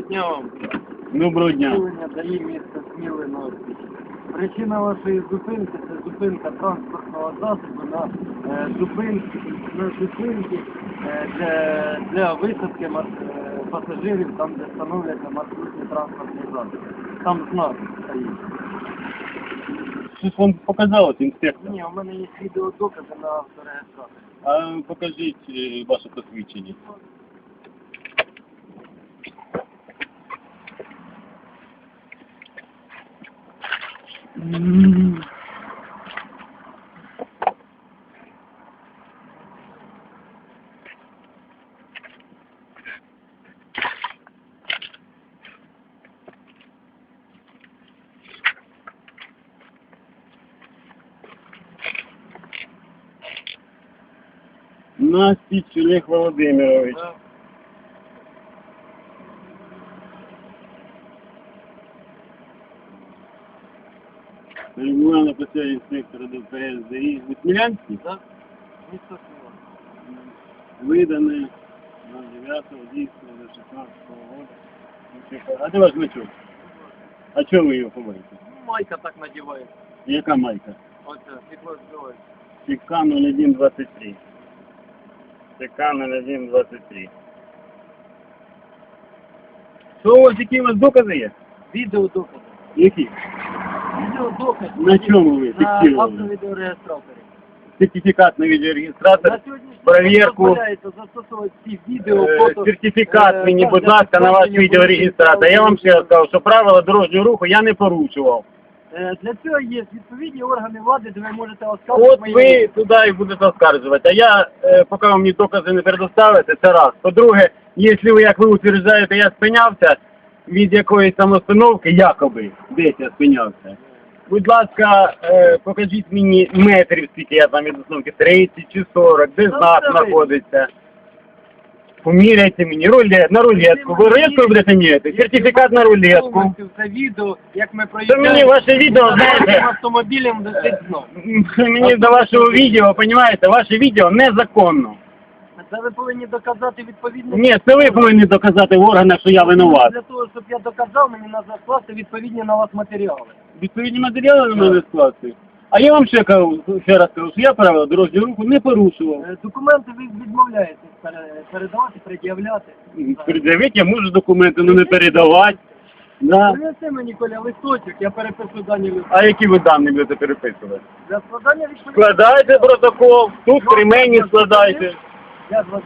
дня вам. Доброго дня. Втілення дає місто Сміли Орбіті. Причина вашої зупинки це зупинка транспортного засобу на е, зупинки, на зупинки е, для, для висадки мар- е, пасажирів, там де встановляться маршрутні транспортні засоби. Там знак стоїть. Щось вам показалось, інспектор? Ні, у мене є відеодокази на авторегістраторі. А покажіть е, ваше посвідчення. Настіч Олег Володимирович. Да. Регулярно посвящение инспектора ДПС ДАИ. Вы Смілянський? Да? Місто Сміла. Видане на 9 дійсно до 16 року. А де ваш значок? А чого ви його ховаєте? Ну, Майка так надіває. Яка майка? Оце, світло збиває. ТК 0123. ТК 0123. Що у вас, які у вас докази є? Відеодокази. Які? На чому ви На фіксували? автовідеореєстраторі. Сертифікат на відеореєстратор. На сьогоднішній перевірку. дозволяється застосовувати всі відео, Е, фото. Сертифікат е, мені, будь ласка, на ваш відеореєстратор. Я вам ще раз що правила дорожнього руху я не порушував. Е, Для цього є відповідні органи влади, де ви можете оскаржити От мої ви туди і будете оскаржувати. А я, е, поки вам мені докази не предоставите, це раз. По-друге, якщо ви, як ви утверждаєте, я спинявся від якоїсь там остановки, якоби, десь я спинявся. Будь ласка, е, покажіть мені метрів, скільки я там від остановки, 30 чи 40, де Ну, знак знаходиться. Поміряйте мені рулет, на рулетку. Ви рулетку будете міряти? Сертифікат на рулетку. Це відео, як ми Це проїжджаємо. мені ваше відео, знаєте, автомобілем висить знов. Мені до вашого відео, розумієте, ваше відео незаконно. Це ви повинні доказати відповідно. Ні, це ви повинні доказати в органах, що я винуват. Для того, щоб я доказав, мені треба скласти відповідні на вас матеріали. Відповідні матеріали на мене скласти. А я вам ще кажу, ще раз кажу, що я правила дорожнього руху не порушував. Е, Документи ви відмовляєтесь пере- передавати, пред'являти. Пред'явити я можу документи, але не передавати. Да. Принеси мені, Коля, листочок, я перепишу дані листочки. А які ви дані будете переписувати? Для складання відповідних... Складайте протокол, тут при мені складайте. Я з вас.